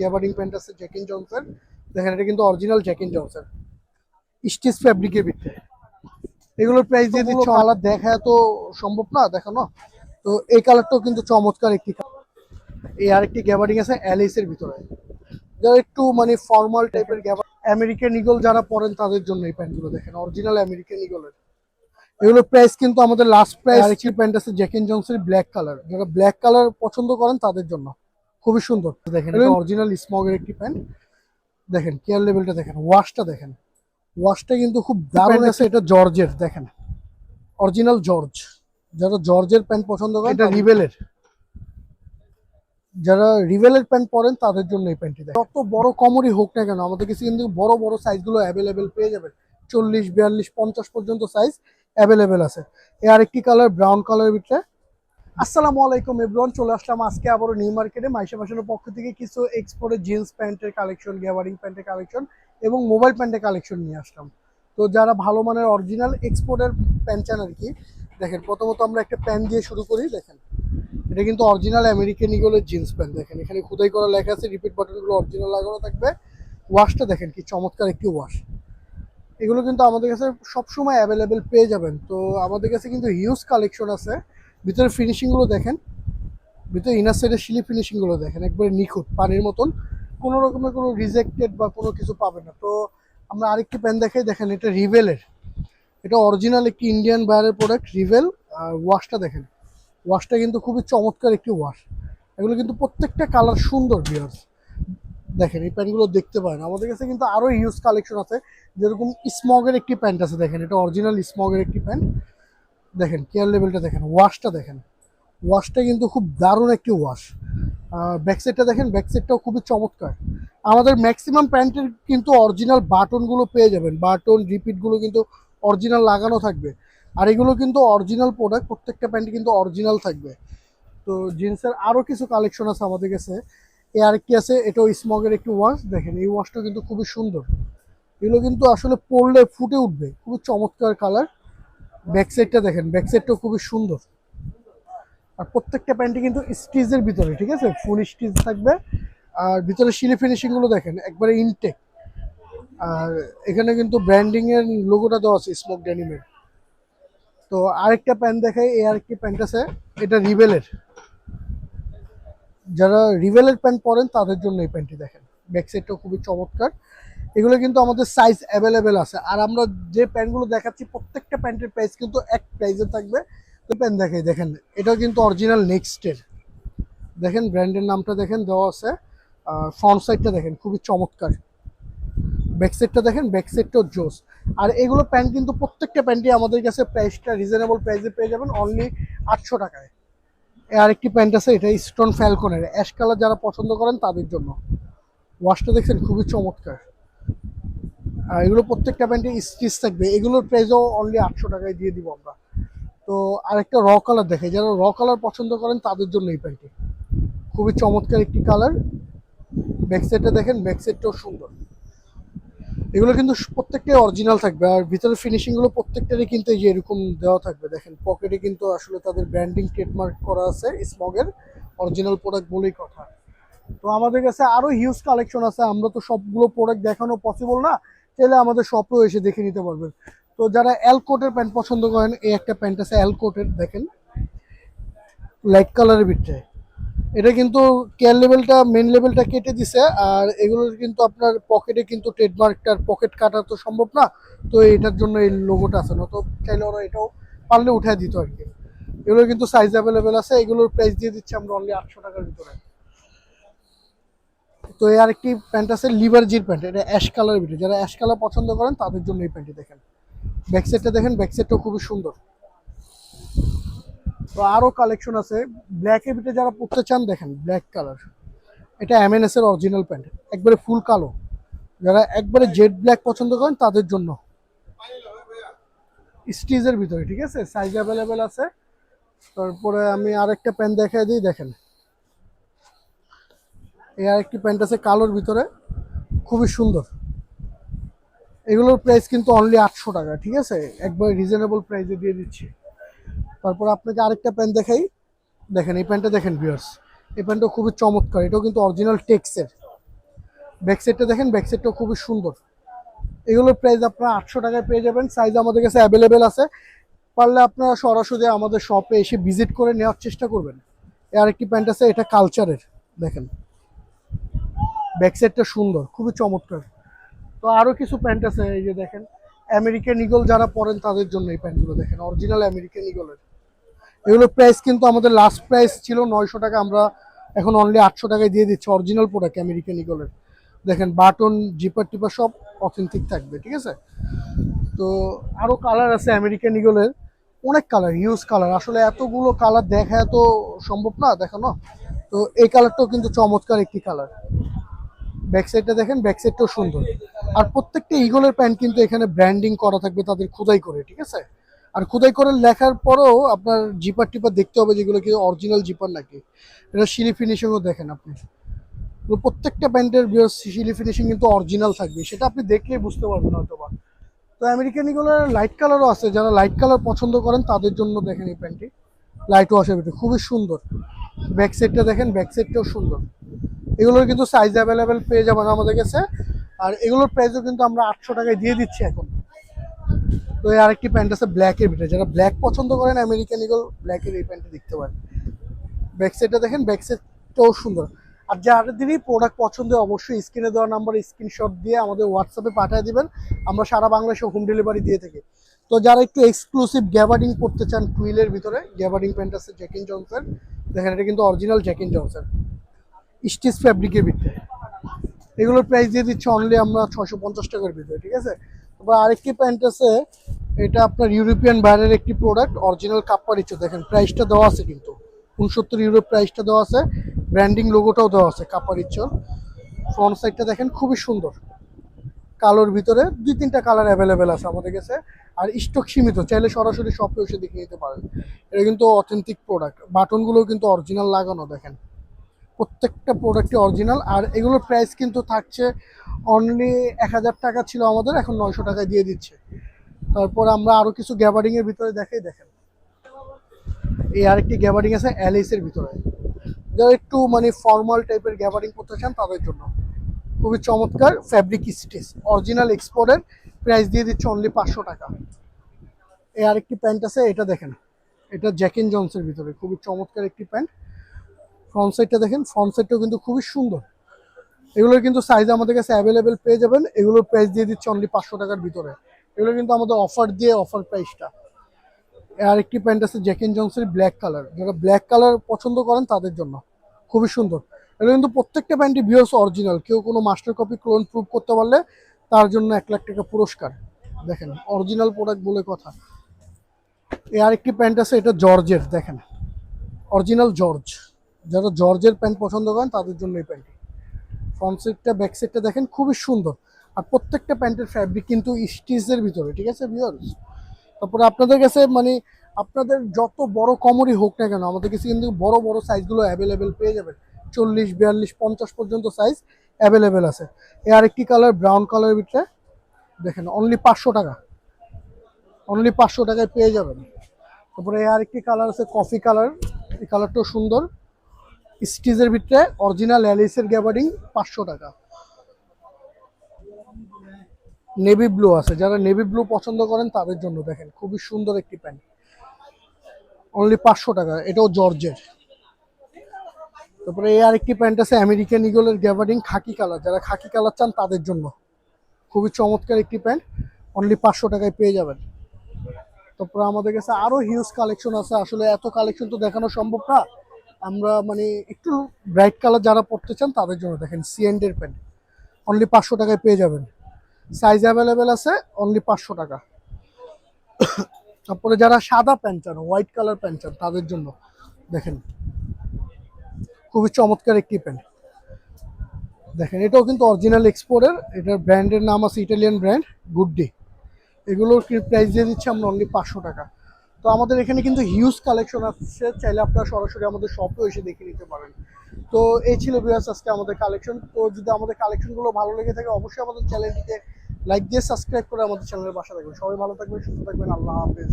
Gabardine pant আছে জ্যাকিন জনসের দেখেন এটা কিন্তু অরিজিনাল জ্যাকিন জনসের স্টিচ ফ্যাব্রিকের ভিতরে। এগুলোর প্রাইস দিয়ে দিচ্ছ কালার দেখা তো সম্ভব না দেখানো। তো এই কালারটাও কিন্তু চমৎকার একটি। এই আরেকটি গ্যাবার্ডিং আছে অ্যালিস এর ভিতরে। যারা একটু মানে ফর্মাল টাইপের গ্যাবার আমেরিকান ইগল যারা পরেন তাদের জন্য এই প্যান্টগুলো দেখেন অরিজিনাল আমেরিকান ইগলের এগুলো প্রাইস কিন্তু আমাদের লাস্ট প্রাইস আরেকটি প্যান্ট আছে জ্যাকিন জনসের ব্ল্যাক কালার যারা ব্ল্যাক কালার পছন্দ করেন তাদের জন্য। খুবই সুন্দর। দেখেন এটা অরিজিনাল স্মগের একটি প্যান্ট দেখেন কেয়ার লেভেলটা দেখেন ওয়াশটা দেখেন। ওয়াশটা কিন্তু খুব দারুণ আছে এটা জর্জের দেখেন। অরিজিনাল জর্জ যারা জর্জের প্যান্ট পছন্দ করেন এটা রিবেলের যারা রিভেলের প্যান্ট পরেন তাদের জন্য এই প্যান্টটি দেখেন। যত বড় কমরই হোক না কেন আমাদের কাছে কিন্তু বড় বড় সাইজগুলো অ্যাভেলেবেল পেয়ে যাবেন। চল্লিশ বিয়াল্লিশ পঞ্চাশ পর্যন্ত সাইজ অ্যাভেলেবেল আছে। এর আরেকটি কালার ব্রাউন কালার ভিতরে আসসালামু আলাইকুম এভরিওয়ান, চলে আসলাম আজকে আবারও নিউ মার্কেটে মাইশা ফ্যাশনের পক্ষ থেকে কিছু এক্সপোর্টের জিন্স প্যান্টের কালেকশন গ্যাবারিং প্যান্টের কালেকশন এবং মোবাইল প্যান্টের কালেকশন নিয়ে আসলাম। তো যারা ভালো মানের অরিজিনাল এক্সপোর্টের প্যান্ট চান আর কি, দেখেন, প্রথমত আমরা একটা প্যান্ট দিয়ে শুরু করি, দেখেন। এটা কিন্তু অরিজিনাল আমেরিকান ইগলের জিন্স প্যান্ট দেখেন। এখানে খুদাই করা লেখা আছে রিপিট বাটনগুলো অরিজিনাল লাগানো থাকবে। ওয়াশটা দেখেন কি চমৎকার একটি ওয়াশ এগুলো কিন্তু আমাদের কাছে সবসময় অ্যাভেলেবেল পেয়ে যাবেন। তো আমাদের কাছে কিন্তু হিউজ কালেকশন আছে। ভিতরে ফিনিশিংগুলো দেখেন, ভিতরে ইনার সাইডের শিলি ফিনিশিংগুলো দেখেন, একবারে নিখুঁত, পানির মতন, কোনো রকমের কোনো রিজেক্টেড বা কোনো কিছু পাবে না। তো আমরা আরেকটি প্যান দেখাই, দেখেন এটা রিভেলের এটা অরিজিনাল একটি ইন্ডিয়ান বায়ারের প্রোডাক্ট রিভেল আর ওয়াশটা দেখেন। ওয়াশটা কিন্তু খুবই চমৎকার একটি ওয়াশ এগুলো কিন্তু প্রত্যেকটা কালার সুন্দর বিয়ার্স দেখেন, এই প্যান্টগুলো দেখতে পারেন। আমাদের কাছে কিন্তু আরও হিউজ কালেকশন আছে। যেরকম স্মগের একটি প্যান্ট আছে, দেখেন, এটা অরিজিনাল স্মগের একটি প্যান্ট দেখেন কেয়ার লেভেলটা দেখেন ওয়াশটা দেখেন। ওয়াশটা কিন্তু খুব দারুণ একটি ওয়াশ ব্যাক সাইডটা দেখেন ব্যাক সাইডটাও খুবই চমৎকার। আমাদের ম্যাক্সিমাম প্যান্টের কিন্তু অরিজিনাল বাটনগুলো পেয়ে যাবেন। বাটন রিপিটগুলো কিন্তু অরিজিনাল লাগানো থাকবে। আর এগুলো কিন্তু অরিজিনাল প্রোডাক্ট প্রত্যেকটা প্যান্টই কিন্তু অরিজিনাল থাকবে। তো জিন্সের আরও কিছু কালেকশন আছে আমাদের কাছে। এ আর কি আছে, এটাও স্মগের একটি ওয়াশ দেখেন, এই ওয়াশটা কিন্তু খুবই সুন্দর। এগুলো কিন্তু আসলে পরলে ফুটে উঠবে। খুবই চমৎকার কালার ব্যাক সাইডটা দেখেন, ব্যাক সাইডটাও খুবই সুন্দর। আর প্রত্যেকটা প্যান্টই কিন্তু স্টিচের ভিতরে, ঠিক আছে? ফুল স্টিচ থাকবে। আর ভিতরে শিলি ফিনিশিংগুলো দেখেন, একবারে ইনটেক আর এখানে কিন্তু ব্র্যান্ডিংয়ের লোগোটা দেওয়া আছে স্মোক ড্যানিমের তো আরেকটা প্যান্ট দেখাই, এই আরেকটি প্যান্ট আছে, এটা রিবেলের যারা রিবেলের প্যান্ট পরেন, তাদের জন্য এই প্যান্টটি দেখেন। ব্যাক সাইডটাও খুবই চমৎকার। এগুলো কিন্তু আমাদের সাইজ অ্যাভেলেবেল আছে। আর আমরা যে প্যান্টগুলো দেখাচ্ছি, প্রত্যেকটা প্যান্টের প্রাইস কিন্তু এক প্রাইসে থাকবে। তো প্যান্ট দেখাই, দেখেন এটাও কিন্তু অরিজিনাল নেক্সটের দেখেন ব্র্যান্ডের নামটা দেখেন, দেওয়া আছে। ফ্রন্ট সাইডটা দেখেন, খুবই চমৎকার। ব্যাক সাইডটা দেখেন ব্যাক সাইডটাও জোস। আর এগুলো প্যান্ট কিন্তু প্রত্যেকটা প্যান্টই আমাদের কাছে প্রাইসটা রিজনেবল প্রাইসে পেয়ে যাবেন অনলি আটশো টাকায়। আরেকটি প্যান্ট আছে, এটা স্টোন ফ্যালকনের অ্যাশ কালার যারা পছন্দ করেন, তাদের জন্য। ওয়াশটা দেখছেন, খুবই চমৎকার। আর এগুলো প্রত্যেকটা প্যান্টে স্টিচ থাকবে। এগুলোর প্রাইসও অনলি আটশো টাকায় দিয়ে দিব আমরা। তো আরেকটা র কালার দেখে, যারা র কালার পছন্দ করেন তাদের জন্য এই প্যান্টটি। খুবই চমৎকার একটি কালার ব্যাক সাইডটা দেখেন ব্যাক সাইডটাও সুন্দর। এগুলো কিন্তু প্রত্যেকটাই অরিজিনাল থাকবে আর ভিতরের ফিনিশিংগুলো প্রত্যেকটারই কিন্তু এই যে এরকম দেওয়া থাকবে। দেখেন পকেটে কিন্তু আসলে তাদের ব্র্যান্ডিং ট্রেডমার্ক করা আছে স্মগের অরিজিনাল প্রোডাক্ট বলেই কথা। তো আমাদের কাছে আরও হিউজ কালেকশন আছে। আমরা তো সবগুলো প্রোডাক্ট দেখানো পসিবল না। চাইলে আমাদের শপেও এসে দেখে নিতে পারবেন। তো যারা এল কোটের প্যান্ট পছন্দ করেন, এই একটা প্যান্ট আছে এল কোটের দেখেন। লাইট কালারের ভিতরে। এটা কিন্তু কেয়ার লেভেলটা মেন লেভেলটা কেটে দিছে। আর এগুলোর কিন্তু আপনার পকেটে কিন্তু ট্রেডমার্কটার পকেট কাটা তো সম্ভব না। তো এটার জন্য এই লোগোটা আছে। না তো চাইলে ওরা এটাও পারলে উঠায় দিত আর কি। এগুলো কিন্তু সাইজ অ্যাভেলেবেল আছে। এগুলোর প্রাইস দিয়ে দিচ্ছি আমরা অনলি আটশো টাকার ভিতরে। তো এই আরেকটি প্যান্ট আছে লিভারজির প্যান্ট, এটা অ্যাশ কালারের ভিতরে। যারা অ্যাশ কালার পছন্দ করেন, তাদের জন্য এই প্যান্টটি দেখেন। ব্যাক সাইডটা দেখেন ব্যাক সাইডটাও খুবই সুন্দর। তো আরও কালেকশন আছে। ব্ল্যাকের ভিতরে যারা পড়তে চান, দেখেন ব্ল্যাক কালার এটা এমএনএস এর অরিজিনাল প্যান্ট, একবারে ফুল কালো। যারা একবারে জেড ব্ল্যাক পছন্দ করেন, তাদের জন্য। স্টিজের ভিতরে, ঠিক আছে? সাইজ অ্যাভেলেবেল আছে। তারপরে আমি আরেকটা প্যান্ট দেখাই দিই, দেখেন। এই আরেকটি প্যান্ট আছে কালোর ভিতরে। খুবই সুন্দর। এগুলোর প্রাইস কিন্তু অনলি আটশো টাকা, ঠিক আছে? একবার রিজনেবল প্রাইসে দিয়ে দিচ্ছি। তারপর আপনাকে আরেকটা প্যান্ট দেখাই। দেখেন, এই প্যান্টটা দেখেন ভিউয়ার্স এই প্যান্টটা খুবই চমৎকার। এটাও কিন্তু অরিজিনাল টেক্সের ব্যাক সাইডটা দেখেন ব্যাক সাইডটাও খুবই সুন্দর। এগুলোর প্রাইস আপনারা আটশো টাকায় পেয়ে যাবেন। সাইজ আমাদের কাছে অ্যাভেলেবেল আছে। পারলে আপনারা সরাসরি আমাদের শপে এসে ভিজিট করে নেওয়ার চেষ্টা করবেন। আর একটি প্যান্ট আছে, এটা কালচারের দেখেন ব্যাক সাইডটা সুন্দর, খুবই চমৎকার। তো আরও কিছু প্যান্ট আছে, এই যে দেখেন, আমেরিকান ইগল যারা পরেন তাদের জন্য এই প্যান্টগুলো দেখেন অরিজিনাল আমেরিকান ইগলের এগুলোর প্রাইস কিন্তু আমাদের লাস্ট প্রাইস ছিল নয়শো টাকা, আমরা এখন অনলি আটশো টাকায় দিয়ে দিচ্ছি অরিজিনাল প্রোডাক্ট আমেরিকান ইগলের দেখেন, বাটন জিপার টিপার সব অথেন্টিক থাকবে, ঠিক আছে? তো আরও কালার আছে আমেরিকান ইগলের অনেক কালার হিউজ কালার আসলে এতগুলো কালার দেখা এত সম্ভব না, দেখানো। তো এই কালারটাও কিন্তু চমৎকার একটি কালার ব্যাক সাইডটা দেখেন ব্যাক সাইডটাও সুন্দর। আর প্রত্যেকটা ইগলের প্যান্ট কিন্তু এখানে ব্র্যান্ডিং করা থাকবে তাদের খোদাই করে, ঠিক আছে? আর খোদাই করে লেখার পরেও আপনার জিপার টিপার দেখতে হবে যেগুলো কি অরিজিনাল জিপার নাকি। এটা শিলি ফিনিশিংও দেখেন আপনি। প্রত্যেকটা প্যান্টের শিলি ফিনিশিং কিন্তু অরিজিনাল থাকবে। সেটা আপনি দেখলেই বুঝতে পারবেন হয়তো বা তো আমেরিকান ইগলের লাইট কালারও আছে। যারা লাইট কালার পছন্দ করেন, তাদের জন্য দেখেন এই প্যান্টটি লাইট ওয়াশের ভিতরে। খুবই সুন্দর। ব্যাক সাইডটা দেখেন ব্যাক সাইডটাও সুন্দর। এগুলোর কিন্তু সাইজ অ্যাভেলেবেল পেয়ে যাবেন আমাদের কাছে। আর এগুলোর প্রাইসও কিন্তু আমরা আটশো টাকায় দিয়ে দিচ্ছি এখন। তো এই আরেকটি প্যান্ট আছে ব্ল্যাকের ভিতরে। যারা ব্ল্যাক পছন্দ করেন আমেরিকান ইগল ব্ল্যাকের এই প্যান্টটা দেখতে পারেন। ব্যাক সাইডটা দেখেন ব্যাক সাইডটাও সুন্দর। আর যাদেরই প্রোডাক্ট পছন্দ অবশ্যই স্ক্রিনে দেওয়া নাম্বারে স্ক্রিনশট দিয়ে আমাদের হোয়াটসঅ্যাপে পাঠিয়ে দিবেন। আমরা সারা বাংলাদেশে হোম ডেলিভারি দিয়ে থাকি। তো যারা একটু এক্সক্লুসিভ গ্যাবার্ডিং করতে চান টুইলের ভিতরে গ্যাবার্ডিং প্যান্ট আছে জ্যাকিন জনসের দেখেন, এটা কিন্তু অরিজিনাল জ্যাকিন জনসের স্টিচ ফ্যাব্রিকের ভিতরে। এগুলোর প্রাইস দিয়ে দিচ্ছে অনলি আমরা ছশো পঞ্চাশ টাকার ভিতরে, ঠিক আছে? তারপর আরেকটি প্যান্ট আছে, এটা আপনার ইউরোপিয়ান বাইরের একটি প্রোডাক্ট অরিজিনাল কাপ্পার ইচ্ছে। দেখেন প্রাইসটা দেওয়া আছে কিন্তু। উনসত্তর ইউরো প্রাইসটা দেওয়া আছে ব্র্যান্ডিং লোগোটাও দেওয়া আছে কাপ্পার ইচ্ছর। ফ্রন্ট সাইডটা দেখেন, খুবই সুন্দর। কালোর ভিতরে দুই তিনটা কালার অ্যাভেলেবেল আছে আমাদের কাছে। আর স্টক সীমিত, চাইলে সরাসরি শপে এসে দেখে নিতে পারেন। এটা কিন্তু অথেন্টিক প্রোডাক্ট বাটনগুলোও কিন্তু অরিজিনাল লাগানো, দেখেন। প্রত্যেকটা প্রোডাক্টই অরিজিনাল আর এগুলোর প্রাইস কিন্তু থাকছে অনলি এক হাজার টাকা ছিল আমাদের, এখন নয়শো টাকায় দিয়ে দিচ্ছে। তারপর আমরা আরও কিছু গ্যাবারিং এর ভিতরে দেখাই, দেখেন। এই আরেকটি গ্যাবারিং আছে অ্যালিসের ভিতরে। যারা একটু মানে ফর্মাল টাইপের গ্যাবারিং করতে চান তাদের জন্য। খুবই চমৎকার ফ্যাব্রিক স্টিচ অরিজিনাল এক্সপোর্টের প্রাইস দিয়ে দিচ্ছে অনলি পাঁচশো টাকা। এই আরেকটি প্যান্ট আছে, এটা দেখেন। এটা জ্যাকিন জনসের ভিতরে, খুবই চমৎকার একটি প্যান্ট ফ্রন্ট সাইডটা দেখেন ফ্রন্ট সাইডটাও কিন্তু খুবই সুন্দর। এগুলোর কিন্তু সাইজ আমাদের কাছে অ্যাভেলেবেল পেয়ে যাবেন। এগুলোর প্রাইস দিয়ে দিচ্ছে অনলি পাঁচশো টাকার ভিতরে। এগুলো কিন্তু আমাদের অফার দিয়ে অফার প্রাইসটা আর একটি প্যান্ট আছে জ্যাকিন জনসের ব্ল্যাক কালার যারা ব্ল্যাক কালার পছন্দ করেন তাদের জন্য। খুবই সুন্দর। এগুলো কিন্তু প্রত্যেকটা প্যান্টই বিয়স অরিজিনাল কেউ কোনো মাস্টার কপি ক্লোন প্রুভ করতে পারলে তার জন্য এক লাখ টাকা পুরস্কার। দেখেন অরিজিনাল প্রোডাক্ট বলে কথা। এই আরেকটি প্যান্ট আছে, এটা জর্জের দেখেন। অরিজিনাল জর্জ যারা জর্জের প্যান্ট পছন্দ করেন, তাদের জন্য এই প্যান্টটি। ফ্রন্ট সাইডটা ব্যাক সাইডটা দেখেন, খুবই সুন্দর। আর প্রত্যেকটা প্যান্টের ফ্যাব্রিক কিন্তু স্টিচের ভিতরে, ঠিক আছে ভিউয়ার্স তারপরে আপনাদের কাছে মানে আপনাদের যত বড় কমরই হোক না কেন, আমাদের কাছে কিন্তু বড় বড় সাইজগুলো অ্যাভেলেবেল পেয়ে যাবেন। চল্লিশ, বিয়াল্লিশ, পঞ্চাশ পর্যন্ত সাইজ অ্যাভেলেবেল আছে। এ আরেকটি কালার ব্রাউন কালারের ভিতরে, দেখেন অনলি পাঁচশো টাকা। অনলি পাঁচশো টাকায় পেয়ে যাবেন। তারপরে এ আরেকটি কালার আছে কফি কালার এই কালারটাও সুন্দর। স্টিজের ভিতরে অরিজিনাল অ্যালিসের গ্যাবারিং পাঁচশো টাকা। নেভি ব্লু আছে। যারা নেভি ব্লু পছন্দ করেন, তাদের জন্য দেখেন, খুবই সুন্দর একটি প্যান্ট। অনলি পাঁচশো টাকা, এটাও জর্জের। তারপরে এই আরেকটি প্যান্ট আছে, আমেরিকান ইগলের গ্যাবারিং খাকি কালার। যারা খাকি কালার চান, তাদের জন্য। খুবই চমৎকার একটি প্যান্ট। অনলি পাঁচশো টাকায় পেয়ে যাবেন। তারপরে আমাদের কাছে আরও হিউজ কালেকশন আছে। আসলে এত কালেকশন তো দেখানো সম্ভব না। আমরা মানে একটু ব্রাইট কালার যারা পড়তে চান তাদের জন্য দেখেন সিএন্ডের প্যান্ট অনলি পাঁচশো টাকায় পেয়ে যাবেন। সাইজ অ্যাভেলেবেল আছে অনলি পাঁচশো টাকা। তারপরে যারা সাদা প্যান্ট চান হোয়াইট কালার প্যান্ট চান, তাদের জন্য দেখেন। খুবই চমৎকার একটি প্যান্ট দেখেন, এটাও কিন্তু অরিজিনাল এক্সপোর্টের এটার ব্র্যান্ডের নাম আছে ইটালিয়ান ব্র্যান্ড গুড ডে এগুলোর প্রাইস দিয়ে দিচ্ছি আমরা? অনলি পাঁচশো টাকা। তো আমাদের এখানে কিন্তু হিউজ কালেকশন আসছে চাইলে আপনারা সরাসরি আমাদের শপে এসে দেখে নিতে পারেন। তো এই ছিল বিয়াস আজকে আমাদের কালেকশন তো যদি আমাদের কালেকশনগুলো ভালো লেগে থাকে, অবশ্যই আমাদের চ্যানেলটিকে লাইক দিয়ে সাবস্ক্রাইব করে আমাদের চ্যানেলের বাসা থাকবেন। সবাই ভালো থাকবেন, সুস্থ থাকবেন, আল্লাহ হাফেজ।